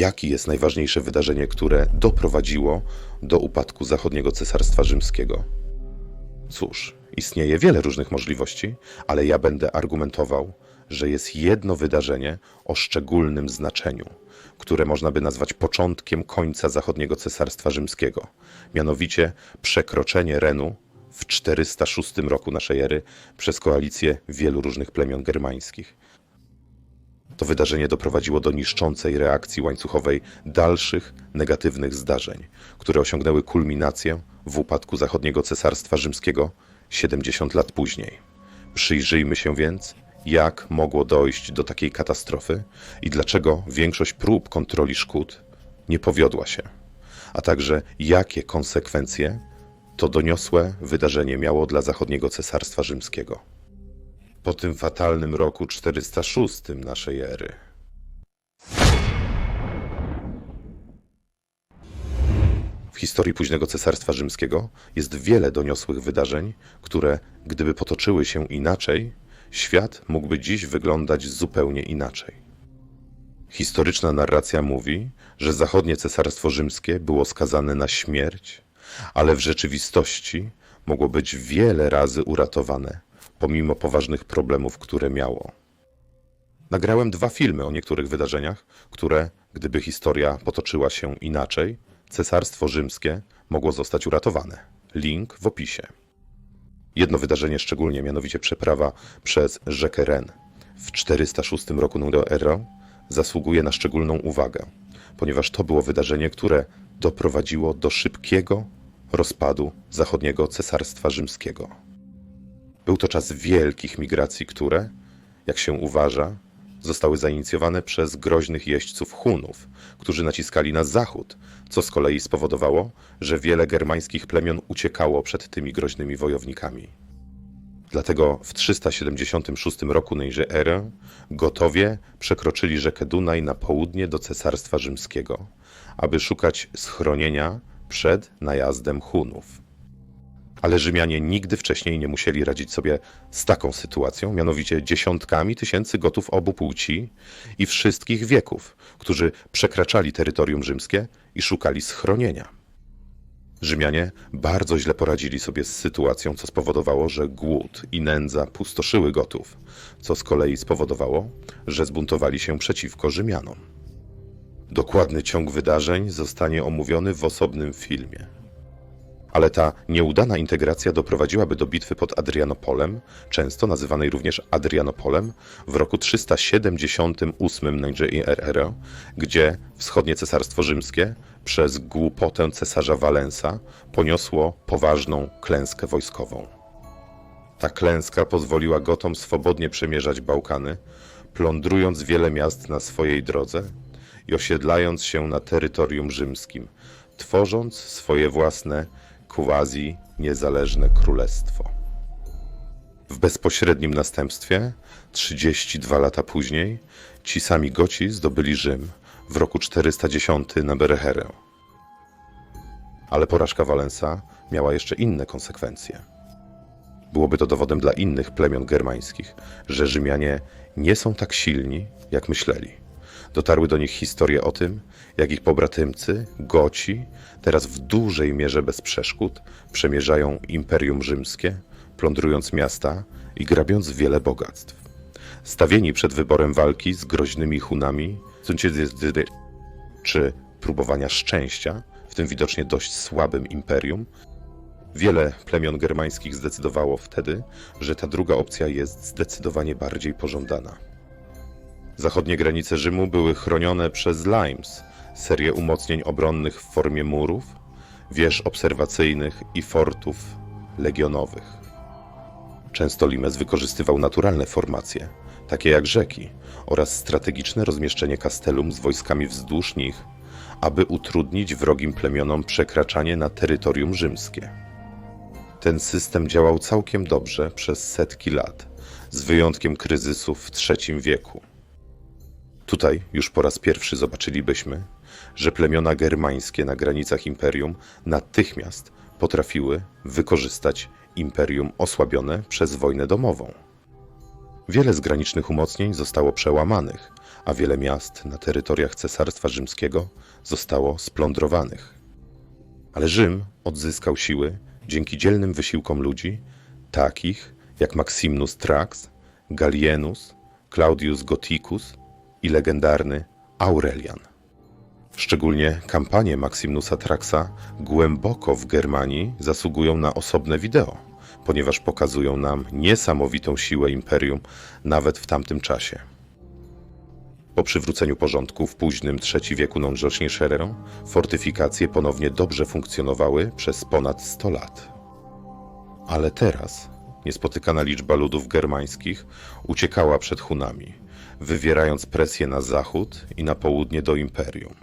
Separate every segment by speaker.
Speaker 1: Jakie jest najważniejsze wydarzenie, które doprowadziło do upadku zachodniego cesarstwa rzymskiego? Cóż, istnieje wiele różnych możliwości, ale ja będę argumentował, że jest jedno wydarzenie o szczególnym znaczeniu, które można by nazwać początkiem końca zachodniego cesarstwa rzymskiego, mianowicie przekroczenie Renu w 406 roku naszej ery przez koalicję wielu różnych plemion germańskich. To wydarzenie doprowadziło do niszczącej reakcji łańcuchowej dalszych negatywnych zdarzeń, które osiągnęły kulminację w upadku zachodniego cesarstwa rzymskiego 70 lat później. Przyjrzyjmy się więc, jak mogło dojść do takiej katastrofy i dlaczego większość prób kontroli szkód nie powiodła się, a także jakie konsekwencje to doniosłe wydarzenie miało dla zachodniego cesarstwa rzymskiego. Po tym fatalnym roku 406 naszej ery. W historii późnego cesarstwa rzymskiego jest wiele doniosłych wydarzeń, które, gdyby potoczyły się inaczej, świat mógłby dziś wyglądać zupełnie inaczej. Historyczna narracja mówi, że zachodnie cesarstwo rzymskie było skazane na śmierć, ale w rzeczywistości mogło być wiele razy uratowane, pomimo poważnych problemów, które miało. Nagrałem dwa filmy o niektórych wydarzeniach, które, gdyby historia potoczyła się inaczej, cesarstwo rzymskie mogło zostać uratowane. Link w opisie. Jedno wydarzenie szczególnie, mianowicie przeprawa przez rzekę Ren w 406 roku ery, zasługuje na szczególną uwagę, ponieważ to było wydarzenie, które doprowadziło do szybkiego rozpadu zachodniego cesarstwa rzymskiego. Był to czas wielkich migracji, które, jak się uważa, zostały zainicjowane przez groźnych jeźdźców Hunów, którzy naciskali na zachód, co z kolei spowodowało, że wiele germańskich plemion uciekało przed tymi groźnymi wojownikami. Dlatego w 376 roku nejże ery Gotowie przekroczyli rzekę Dunaj na południe do Cesarstwa Rzymskiego, aby szukać schronienia przed najazdem Hunów. Ale Rzymianie nigdy wcześniej nie musieli radzić sobie z taką sytuacją, mianowicie dziesiątkami tysięcy gotów obu płci i wszystkich wieków, którzy przekraczali terytorium rzymskie i szukali schronienia. Rzymianie bardzo źle poradzili sobie z sytuacją, co spowodowało, że głód i nędza pustoszyły gotów, co z kolei spowodowało, że zbuntowali się przeciwko Rzymianom. Dokładny ciąg wydarzeń zostanie omówiony w osobnym filmie. Ale ta nieudana integracja doprowadziłaby do bitwy pod Adrianopolem, często nazywanej również Adrianopolem, w roku 378 NJRR, gdzie wschodnie cesarstwo rzymskie przez głupotę cesarza Walensa poniosło poważną klęskę wojskową. Ta klęska pozwoliła Gotom swobodnie przemierzać Bałkany, plądrując wiele miast na swojej drodze i osiedlając się na terytorium rzymskim, tworząc swoje własne quasi niezależne królestwo. W bezpośrednim następstwie, 32 lata później, ci sami Goci zdobyli Rzym w roku 410 na Berecherę. Ale porażka Walensa miała jeszcze inne konsekwencje. Byłoby to dowodem dla innych plemion germańskich, że Rzymianie nie są tak silni, jak myśleli. Dotarły do nich historie o tym, jak ich pobratymcy, Goci, teraz w dużej mierze bez przeszkód przemierzają Imperium Rzymskie, plądrując miasta i grabiąc wiele bogactw. Stawieni przed wyborem walki z groźnymi Hunami, czy próbowania szczęścia, w tym widocznie dość słabym imperium, wiele plemion germańskich zdecydowało wtedy, że ta druga opcja jest zdecydowanie bardziej pożądana. Zachodnie granice Rzymu były chronione przez Limes, serię umocnień obronnych w formie murów, wież obserwacyjnych i fortów legionowych. Często Limes wykorzystywał naturalne formacje, takie jak rzeki, oraz strategiczne rozmieszczenie kastelum z wojskami wzdłuż nich, aby utrudnić wrogim plemionom przekraczanie na terytorium rzymskie. Ten system działał całkiem dobrze przez setki lat, z wyjątkiem kryzysów w III wieku. Tutaj już po raz pierwszy zobaczylibyśmy, że plemiona germańskie na granicach imperium natychmiast potrafiły wykorzystać imperium osłabione przez wojnę domową. Wiele z granicznych umocnień zostało przełamanych, a wiele miast na terytoriach Cesarstwa Rzymskiego zostało splądrowanych. Ale Rzym odzyskał siły dzięki dzielnym wysiłkom ludzi, takich jak Maximinus Trax, Gallienus, Claudius Gothicus i legendarny Aurelian. Szczególnie kampanie Maximusa Traxa głęboko w Germanii zasługują na osobne wideo, ponieważ pokazują nam niesamowitą siłę imperium nawet w tamtym czasie. Po przywróceniu porządku w późnym III wieku non Sherero, fortyfikacje ponownie dobrze funkcjonowały przez ponad 100 lat. Ale teraz niespotykana liczba ludów germańskich uciekała przed Hunami, wywierając presję na zachód i na południe do imperium.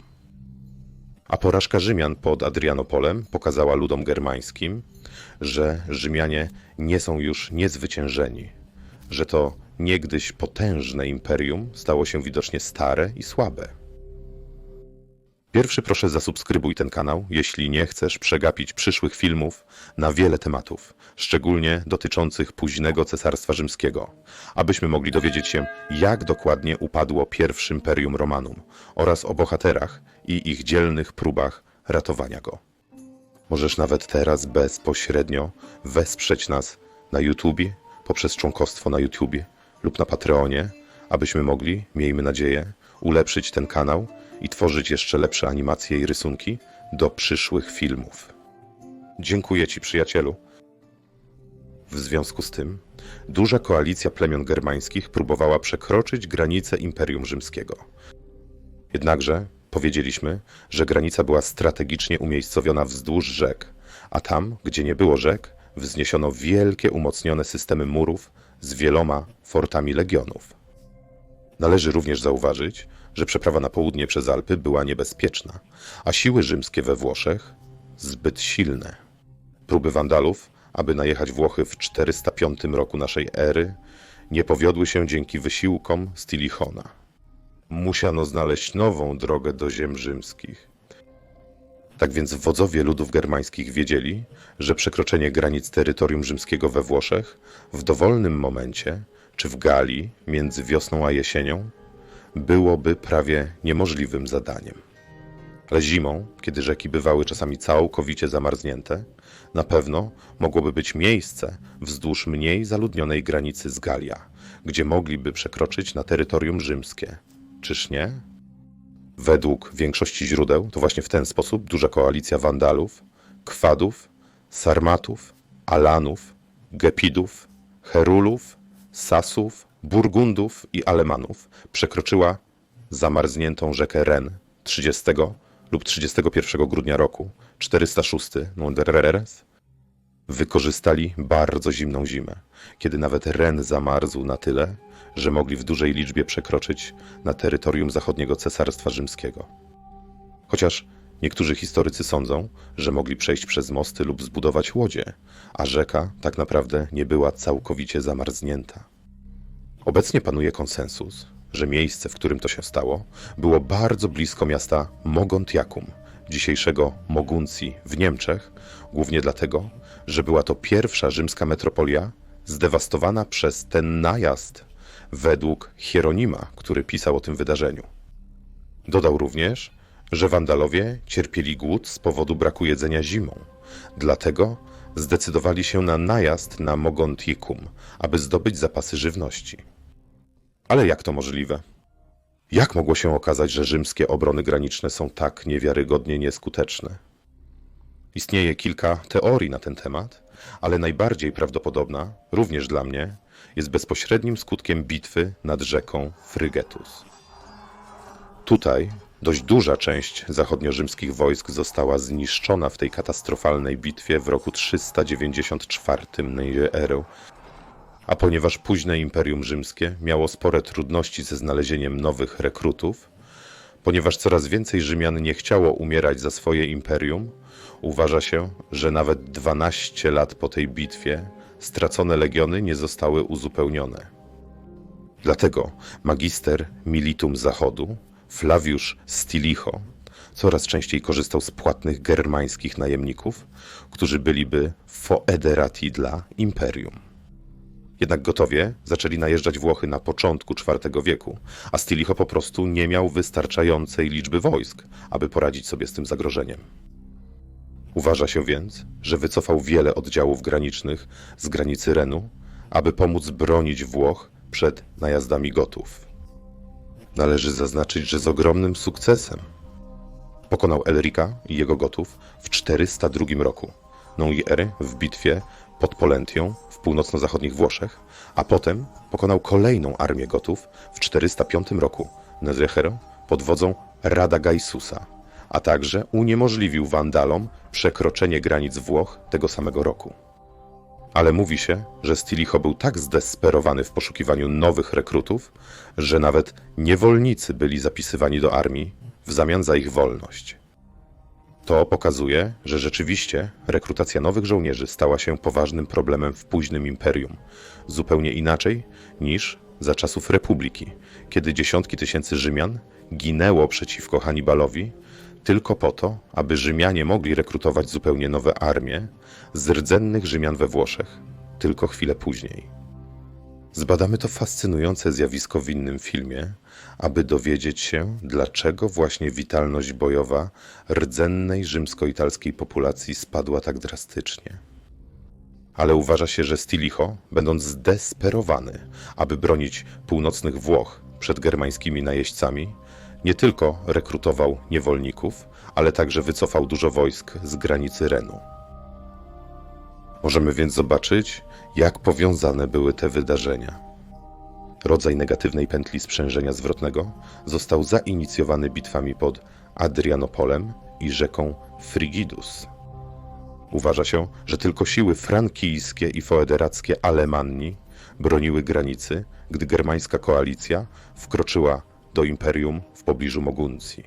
Speaker 1: A porażka Rzymian pod Adrianopolem pokazała ludom germańskim, że Rzymianie nie są już niezwyciężeni, że to niegdyś potężne imperium stało się widocznie stare i słabe. Pierwszy proszę zasubskrybuj ten kanał, jeśli nie chcesz przegapić przyszłych filmów na wiele tematów, szczególnie dotyczących późnego Cesarstwa Rzymskiego, abyśmy mogli dowiedzieć się, jak dokładnie upadło pierwsze Imperium Romanum oraz o bohaterach i ich dzielnych próbach ratowania go. Możesz nawet teraz bezpośrednio wesprzeć nas na YouTubie, poprzez członkostwo na YouTubie lub na Patreonie, abyśmy mogli, miejmy nadzieję, ulepszyć ten kanał i tworzyć jeszcze lepsze animacje i rysunki do przyszłych filmów. Dziękuję Ci, przyjacielu. W związku z tym, duża koalicja plemion germańskich próbowała przekroczyć granice Imperium Rzymskiego. Jednakże powiedzieliśmy, że granica była strategicznie umiejscowiona wzdłuż rzek, a tam, gdzie nie było rzek, wzniesiono wielkie umocnione systemy murów z wieloma fortami legionów. Należy również zauważyć, że przeprawa na południe przez Alpy była niebezpieczna, a siły rzymskie we Włoszech zbyt silne. Próby Wandalów, aby najechać Włochy w 405 roku naszej ery, nie powiodły się dzięki wysiłkom Stilichona. Musiano znaleźć nową drogę do ziem rzymskich. Tak więc wodzowie ludów germańskich wiedzieli, że przekroczenie granic terytorium rzymskiego we Włoszech w dowolnym momencie, czy w Galii między wiosną a jesienią, byłoby prawie niemożliwym zadaniem. Ale zimą, kiedy rzeki bywały czasami całkowicie zamarznięte, na pewno mogłoby być miejsce wzdłuż mniej zaludnionej granicy z Galia, gdzie mogliby przekroczyć na terytorium rzymskie. Czyż nie? Według większości źródeł to właśnie w ten sposób duża koalicja Wandalów, Kwadów, Sarmatów, Alanów, Gepidów, Herulów, Sasów, Burgundów i Alemanów przekroczyła zamarzniętą rzekę Ren 30 lub 31 grudnia roku 406 Nundereres wykorzystali bardzo zimną zimę, kiedy nawet Ren zamarzł na tyle, że mogli w dużej liczbie przekroczyć na terytorium zachodniego Cesarstwa Rzymskiego. Chociaż niektórzy historycy sądzą, że mogli przejść przez mosty lub zbudować łodzie, a rzeka tak naprawdę nie była całkowicie zamarznięta. Obecnie panuje konsensus, że miejsce, w którym to się stało, było bardzo blisko miasta Mogontiacum, dzisiejszego Moguncji w Niemczech, głównie dlatego, że była to pierwsza rzymska metropolia zdewastowana przez ten najazd według Hieronima, który pisał o tym wydarzeniu. Dodał również, że Wandalowie cierpieli głód z powodu braku jedzenia zimą, dlatego zdecydowali się na najazd na Mogontiacum, aby zdobyć zapasy żywności. Ale jak to możliwe? Jak mogło się okazać, że rzymskie obrony graniczne są tak niewiarygodnie nieskuteczne? Istnieje kilka teorii na ten temat, ale najbardziej prawdopodobna, również dla mnie, jest bezpośrednim skutkiem bitwy nad rzeką Frygetus. Tutaj dość duża część zachodniorzymskich wojsk została zniszczona w tej katastrofalnej bitwie w roku 394 naszej ery a ponieważ późne Imperium Rzymskie miało spore trudności ze znalezieniem nowych rekrutów, ponieważ coraz więcej Rzymian nie chciało umierać za swoje imperium, uważa się, że nawet 12 lat po tej bitwie stracone legiony nie zostały uzupełnione. Dlatego magister militum Zachodu, Flaviusz Stilicho, coraz częściej korzystał z płatnych germańskich najemników, którzy byliby foederati dla imperium. Jednak gotowie zaczęli najeżdżać Włochy na początku IV wieku, a Stilicho po prostu nie miał wystarczającej liczby wojsk, aby poradzić sobie z tym zagrożeniem. Uważa się więc, że wycofał wiele oddziałów granicznych z granicy Renu, aby pomóc bronić Włoch przed najazdami Gotów. Należy zaznaczyć, że z ogromnym sukcesem. Pokonał Elrika i jego Gotów w 402 roku, Nouillery w bitwie pod Polentią w północno-zachodnich Włoszech, a potem pokonał kolejną armię Gotów w 405 roku, Nedrechero pod wodzą Radagaisusa, a także uniemożliwił Wandalom przekroczenie granic Włoch tego samego roku. Ale mówi się, że Stilicho był tak zdesperowany w poszukiwaniu nowych rekrutów, że nawet niewolnicy byli zapisywani do armii w zamian za ich wolność. To pokazuje, że rzeczywiście rekrutacja nowych żołnierzy stała się poważnym problemem w późnym imperium, zupełnie inaczej niż za czasów Republiki, kiedy dziesiątki tysięcy Rzymian ginęło przeciwko Hannibalowi tylko po to, aby Rzymianie mogli rekrutować zupełnie nowe armie z rdzennych Rzymian we Włoszech tylko chwilę później. Zbadamy to fascynujące zjawisko w innym filmie, aby dowiedzieć się, dlaczego właśnie witalność bojowa rdzennej rzymsko-italskiej populacji spadła tak drastycznie. Ale uważa się, że Stilicho, będąc zdesperowany, aby bronić północnych Włoch przed germańskimi najeźdźcami, nie tylko rekrutował niewolników, ale także wycofał dużo wojsk z granicy Renu. Możemy więc zobaczyć, jak powiązane były te wydarzenia. Rodzaj negatywnej pętli sprzężenia zwrotnego został zainicjowany bitwami pod Adrianopolem i rzeką Frigidus. Uważa się, że tylko siły frankijskie i foederackie Alemanni broniły granicy, gdy germańska koalicja wkroczyła do imperium w pobliżu Moguncji.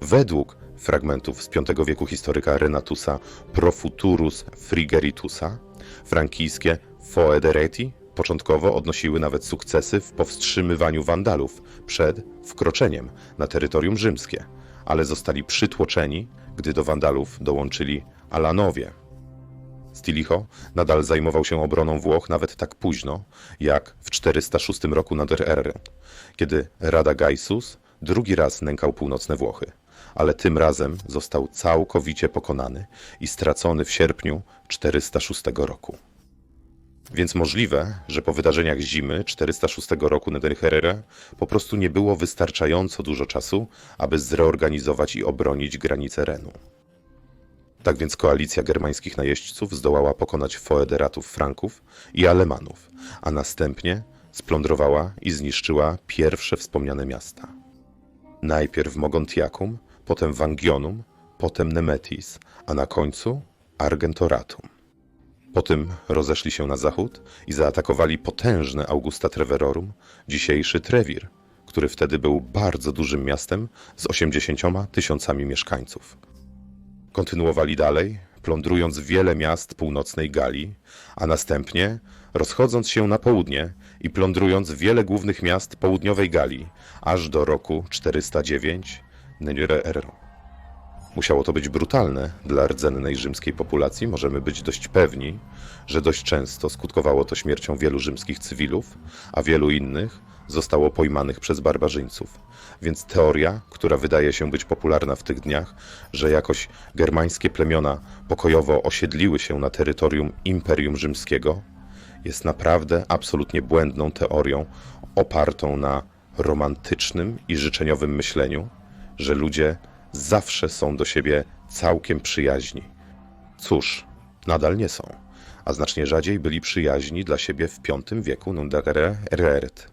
Speaker 1: Według fragmentów z V wieku historyka Renatusa Profuturus Frigeritusa, frankijskie Foedereti początkowo odnosiły nawet sukcesy w powstrzymywaniu Wandalów przed wkroczeniem na terytorium rzymskie, ale zostali przytłoczeni, gdy do Wandalów dołączyli Alanowie. Stilicho nadal zajmował się obroną Włoch nawet tak późno, jak w 406 roku nad erę, kiedy Radagaisus drugi raz nękał północne Włochy, ale tym razem został całkowicie pokonany i stracony w sierpniu 406 roku. Więc możliwe, że po wydarzeniach zimy 406 roku Nederherere po prostu nie było wystarczająco dużo czasu, aby zreorganizować i obronić granice Renu. Tak więc koalicja germańskich najeźdźców zdołała pokonać foederatów Franków i Alemanów, a następnie splądrowała i zniszczyła pierwsze wspomniane miasta. Najpierw Mogontiacum, potem Vangionum, potem Nemetis, a na końcu Argentoratum. Po tym rozeszli się na zachód i zaatakowali potężne Augusta Treverorum, dzisiejszy Trewir, który wtedy był bardzo dużym miastem z 80 tysiącami mieszkańców. Kontynuowali dalej, plądrując wiele miast północnej Galii, a następnie rozchodząc się na południe i plądrując wiele głównych miast południowej Galii, aż do roku 409 Nero. Musiało to być brutalne dla rdzennej rzymskiej populacji. Możemy być dość pewni, że dość często skutkowało to śmiercią wielu rzymskich cywilów, a wielu innych zostało pojmanych przez barbarzyńców. Więc teoria, która wydaje się być popularna w tych dniach, że jakoś germańskie plemiona pokojowo osiedliły się na terytorium Imperium Rzymskiego, jest naprawdę absolutnie błędną teorią opartą na romantycznym i życzeniowym myśleniu, że ludzie zawsze są do siebie całkiem przyjaźni. Cóż, nadal nie są, a znacznie rzadziej byli przyjaźni dla siebie w V wieku Nundagere Ereret.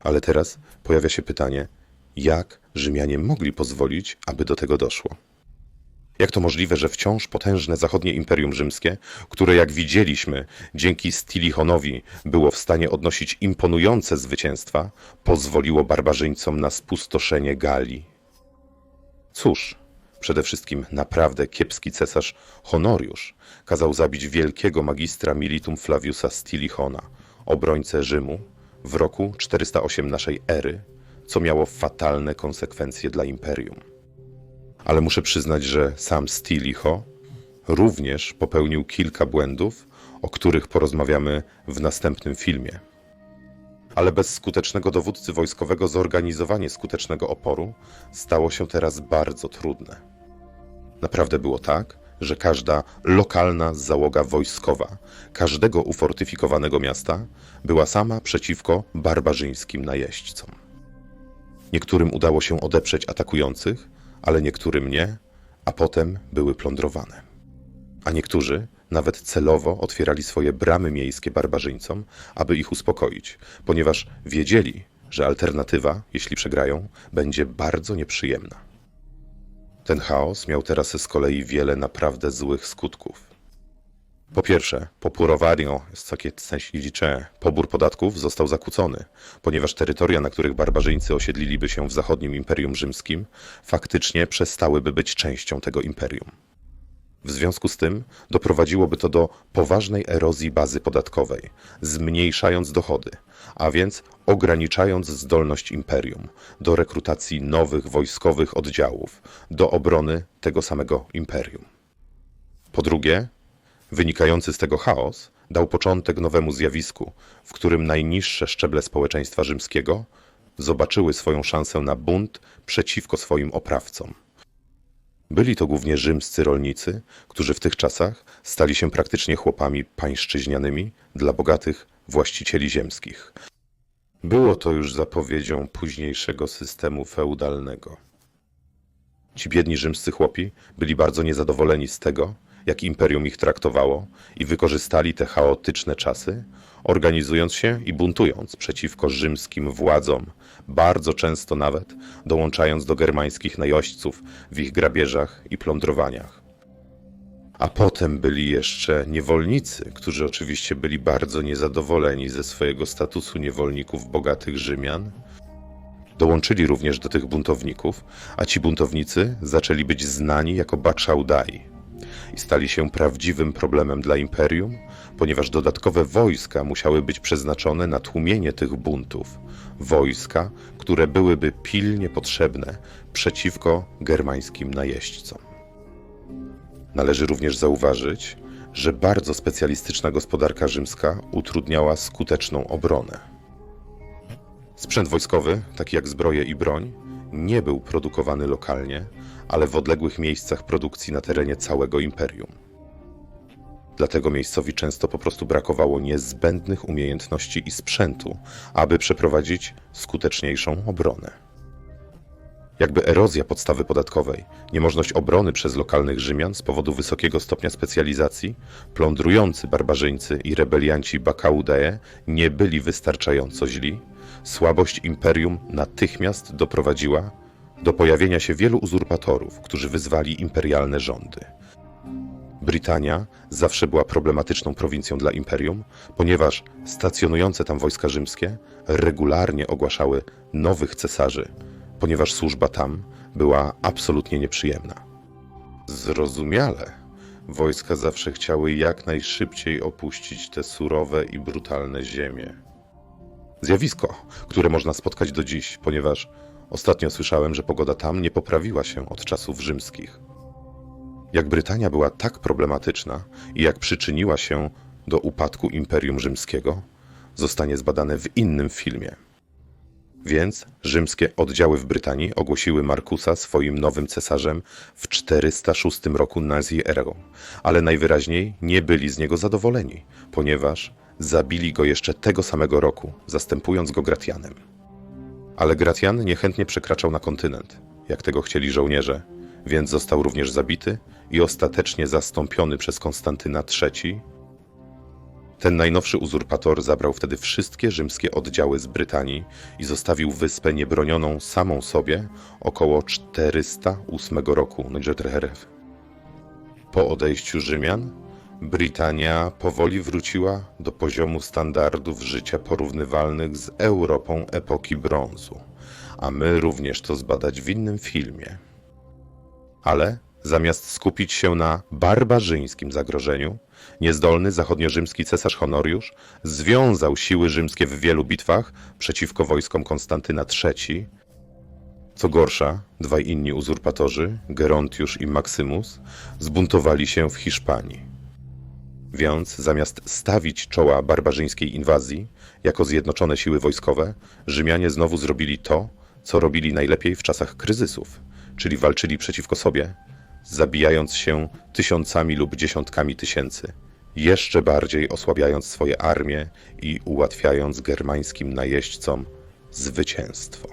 Speaker 1: Ale teraz pojawia się pytanie, jak Rzymianie mogli pozwolić, aby do tego doszło? Jak to możliwe, że wciąż potężne zachodnie imperium rzymskie, które jak widzieliśmy dzięki Stilichonowi było w stanie odnosić imponujące zwycięstwa, pozwoliło barbarzyńcom na spustoszenie Galii? Cóż, przede wszystkim naprawdę kiepski cesarz Honoriusz kazał zabić wielkiego magistra militum Flaviusa Stilichona, obrońcę Rzymu, w roku 408 naszej ery, co miało fatalne konsekwencje dla imperium. Ale muszę przyznać, że sam Stilicho również popełnił kilka błędów o których porozmawiamy w następnym filmie. Ale bez skutecznego dowódcy wojskowego zorganizowanie skutecznego oporu stało się teraz bardzo trudne. Naprawdę było tak, że każda lokalna załoga wojskowa każdego ufortyfikowanego miasta była sama przeciwko barbarzyńskim najeźdźcom. Niektórym udało się odeprzeć atakujących, ale niektórym nie, a potem były plądrowane. A niektórzy nawet celowo otwierali swoje bramy miejskie barbarzyńcom, aby ich uspokoić, ponieważ wiedzieli, że alternatywa, jeśli przegrają, będzie bardzo nieprzyjemna. Ten chaos miał teraz z kolei wiele naprawdę złych skutków. Po pierwsze, popurowario, jest takie licze, pobór podatków został zakłócony, ponieważ terytoria, na których barbarzyńcy osiedliliby się w zachodnim Imperium Rzymskim, faktycznie przestałyby być częścią tego imperium. W związku z tym doprowadziłoby to do poważnej erozji bazy podatkowej, zmniejszając dochody, a więc ograniczając zdolność imperium do rekrutacji nowych wojskowych oddziałów do obrony tego samego imperium. Po drugie, wynikający z tego chaos dał początek nowemu zjawisku, w którym najniższe szczeble społeczeństwa rzymskiego zobaczyły swoją szansę na bunt przeciwko swoim oprawcom. Byli to głównie rzymscy rolnicy, którzy w tych czasach stali się praktycznie chłopami pańszczyźnianymi dla bogatych właścicieli ziemskich. Było to już zapowiedzią późniejszego systemu feudalnego. Ci biedni rzymscy chłopi byli bardzo niezadowoleni z tego, jak imperium ich traktowało i wykorzystali te chaotyczne czasy, organizując się i buntując przeciwko rzymskim władzom, bardzo często nawet dołączając do germańskich najoźdźców w ich grabieżach i plądrowaniach. A potem byli jeszcze niewolnicy, którzy oczywiście byli bardzo niezadowoleni ze swojego statusu niewolników bogatych Rzymian. Dołączyli również do tych buntowników, a ci buntownicy zaczęli być znani jako Baczaudai, i stali się prawdziwym problemem dla imperium, ponieważ dodatkowe wojska musiały być przeznaczone na tłumienie tych buntów. Wojska, które byłyby pilnie potrzebne przeciwko germańskim najeźdźcom. Należy również zauważyć, że bardzo specjalistyczna gospodarka rzymska utrudniała skuteczną obronę. Sprzęt wojskowy, taki jak zbroje i broń, nie był produkowany lokalnie, ale w odległych miejscach produkcji na terenie całego imperium. Dlatego miejscowi często po prostu brakowało niezbędnych umiejętności i sprzętu, aby przeprowadzić skuteczniejszą obronę. Jakby erozja podstawy podatkowej, niemożność obrony przez lokalnych Rzymian z powodu wysokiego stopnia specjalizacji, plądrujący barbarzyńcy i rebelianci Bakaudae nie byli wystarczająco źli, słabość imperium natychmiast doprowadziła do pojawienia się wielu uzurpatorów, którzy wyzwali imperialne rządy. Brytania zawsze była problematyczną prowincją dla imperium, ponieważ stacjonujące tam wojska rzymskie regularnie ogłaszały nowych cesarzy, ponieważ służba tam była absolutnie nieprzyjemna. Zrozumiale, wojska zawsze chciały jak najszybciej opuścić te surowe i brutalne ziemie. Zjawisko, które można spotkać do dziś, ponieważ Ostatnio słyszałem, że pogoda tam nie poprawiła się od czasów rzymskich. Jak Brytania była tak problematyczna i jak przyczyniła się do upadku Imperium Rzymskiego, zostanie zbadane w innym filmie. Więc rzymskie oddziały w Brytanii ogłosiły Markusa swoim nowym cesarzem w 406 roku Nazji Erą, ale najwyraźniej nie byli z niego zadowoleni, ponieważ zabili go jeszcze tego samego roku, zastępując go Gratianem. Ale Gratian niechętnie przekraczał na kontynent, jak tego chcieli żołnierze, więc został również zabity i ostatecznie zastąpiony przez Konstantyna III. Ten najnowszy uzurpator zabrał wtedy wszystkie rzymskie oddziały z Brytanii i zostawił wyspę niebronioną samą sobie około 408 roku. No po odejściu Rzymian Brytania powoli wróciła do poziomu standardów życia porównywalnych z Europą epoki brązu, a my również to zbadać w innym filmie. Ale zamiast skupić się na barbarzyńskim zagrożeniu, niezdolny zachodniorzymski cesarz Honoriusz związał siły rzymskie w wielu bitwach przeciwko wojskom Konstantyna III. Co gorsza, dwaj inni uzurpatorzy, Gerontiusz i Maksymus, zbuntowali się w Hiszpanii. Więc zamiast stawić czoła barbarzyńskiej inwazji jako zjednoczone siły wojskowe, Rzymianie znowu zrobili to, co robili najlepiej w czasach kryzysów, czyli walczyli przeciwko sobie, zabijając się tysiącami lub dziesiątkami tysięcy, jeszcze bardziej osłabiając swoje armie i ułatwiając germańskim najeźdźcom zwycięstwo.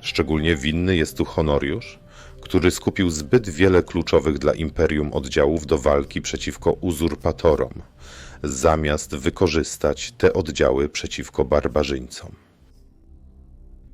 Speaker 1: Szczególnie winny jest tu Honoriusz, który skupił zbyt wiele kluczowych dla imperium oddziałów do walki przeciwko uzurpatorom, zamiast wykorzystać te oddziały przeciwko barbarzyńcom.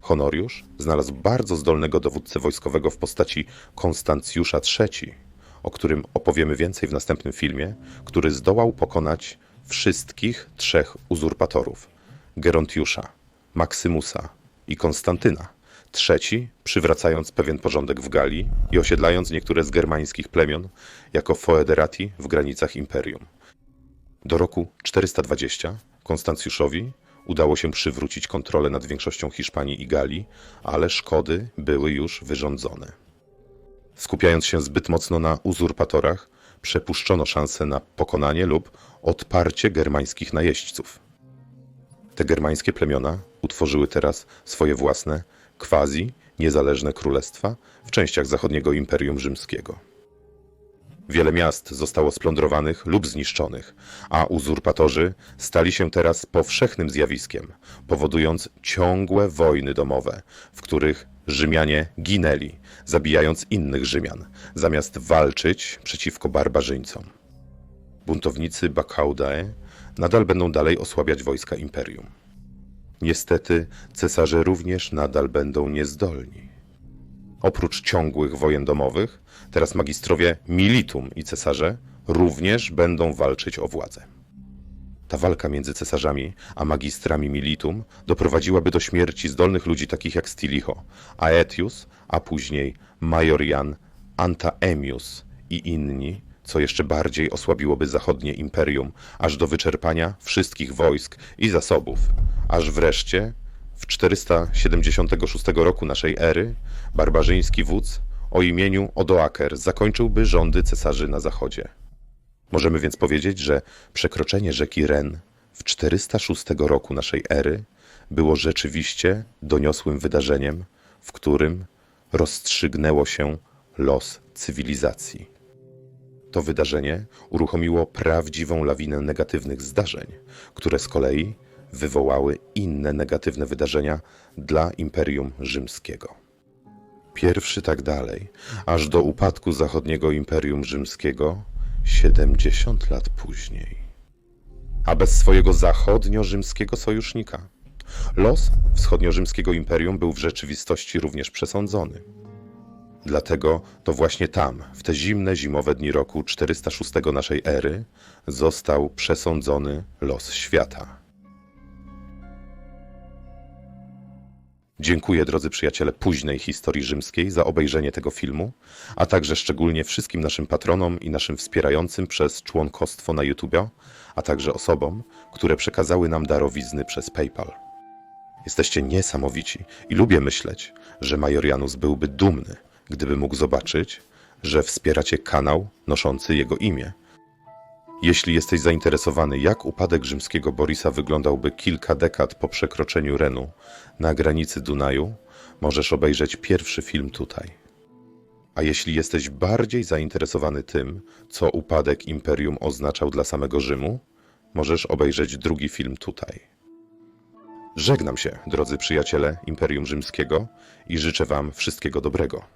Speaker 1: Honoriusz znalazł bardzo zdolnego dowódcę wojskowego w postaci Konstancjusza III, o którym opowiemy więcej w następnym filmie, który zdołał pokonać wszystkich trzech uzurpatorów Gerontiusza, Maksymusa i Konstantyna. Trzeci, przywracając pewien porządek w Galii i osiedlając niektóre z germańskich plemion jako foederati w granicach imperium. Do roku 420 Konstancjuszowi udało się przywrócić kontrolę nad większością Hiszpanii i Galii, ale szkody były już wyrządzone. Skupiając się zbyt mocno na uzurpatorach, przepuszczono szansę na pokonanie lub odparcie germańskich najeźdźców. Te germańskie plemiona utworzyły teraz swoje własne, quasi niezależne królestwa w częściach zachodniego Imperium Rzymskiego. Wiele miast zostało splądrowanych lub zniszczonych, a uzurpatorzy stali się teraz powszechnym zjawiskiem, powodując ciągłe wojny domowe, w których Rzymianie ginęli, zabijając innych Rzymian, zamiast walczyć przeciwko barbarzyńcom. Buntownicy Bakaudae nadal będą dalej osłabiać wojska imperium. Niestety, cesarze również nadal będą niezdolni. Oprócz ciągłych wojen domowych, teraz magistrowie militum i cesarze również będą walczyć o władzę. Ta walka między cesarzami a magistrami militum doprowadziłaby do śmierci zdolnych ludzi takich jak Stilicho, Aetius, a później Majorian, Antaemius i inni, co jeszcze bardziej osłabiłoby zachodnie imperium, aż do wyczerpania wszystkich wojsk i zasobów, aż wreszcie w 476 roku naszej ery barbarzyński wódz o imieniu Odoaker zakończyłby rządy cesarzy na zachodzie. Możemy więc powiedzieć, że przekroczenie rzeki Ren w 406 roku naszej ery było rzeczywiście doniosłym wydarzeniem, w którym rozstrzygnęło się los cywilizacji. To wydarzenie uruchomiło prawdziwą lawinę negatywnych zdarzeń, które z kolei wywołały inne negatywne wydarzenia dla Imperium Rzymskiego. Pierwszy tak dalej, aż do upadku zachodniego Imperium Rzymskiego 70 lat później. A bez swojego zachodnio-rzymskiego sojusznika. Los wschodnio-rzymskiego imperium był w rzeczywistości również przesądzony. Dlatego to właśnie tam, w te zimne, zimowe dni roku 406 naszej ery, został przesądzony los świata. Dziękuję, drodzy przyjaciele późnej historii rzymskiej, za obejrzenie tego filmu, a także szczególnie wszystkim naszym patronom i naszym wspierającym przez członkostwo na YouTube, a także osobom, które przekazały nam darowizny przez PayPal. Jesteście niesamowici i lubię myśleć, że Majorianus byłby dumny, gdyby mógł zobaczyć, że wspieracie kanał noszący jego imię. Jeśli jesteś zainteresowany, jak upadek rzymskiego Borisa wyglądałby kilka dekad po przekroczeniu Renu na granicy Dunaju, możesz obejrzeć pierwszy film tutaj. A jeśli jesteś bardziej zainteresowany tym, co upadek imperium oznaczał dla samego Rzymu, możesz obejrzeć drugi film tutaj. Żegnam się, drodzy przyjaciele Imperium Rzymskiego, i życzę Wam wszystkiego dobrego.